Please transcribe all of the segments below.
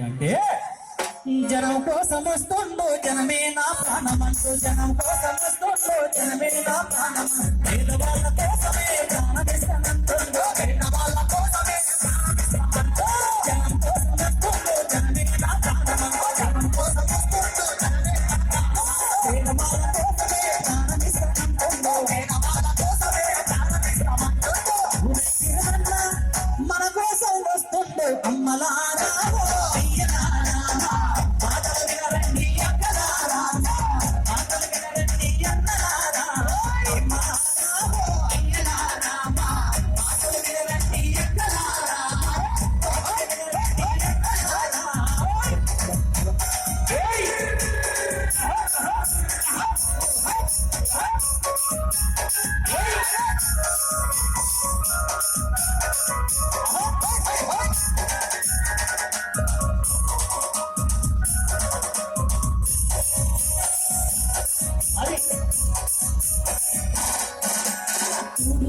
అంటే జనం కోసం వస్తుండో జనమే నా ప్రాణమంటూ జనం కోసం వస్తుండో జనమే నా ప్రాణం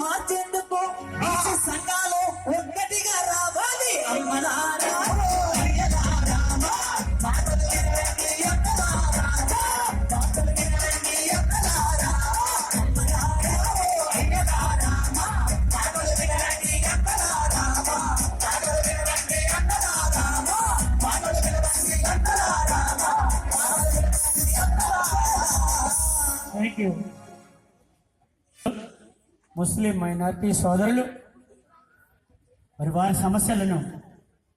మార్చేందుకు సంఘాలు ఒక్కటిగా రావాలి అమ్మలారా Thank you. ముస్లిం మైనార్టీ సోదరులు మరి వారి సమస్యలను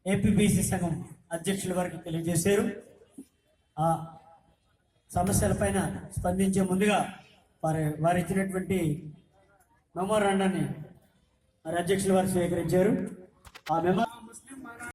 ఏపీబీసీ సంఘం అధ్యక్షుల వారికి తెలియజేశారు. ఆ సమస్యలపైన స్పందించే ముందుగా వారి వారు ఇచ్చినటువంటి మెమోరాండాన్ని మరి అధ్యక్షుల వారు స్వీకరించారు. ఆ మెమో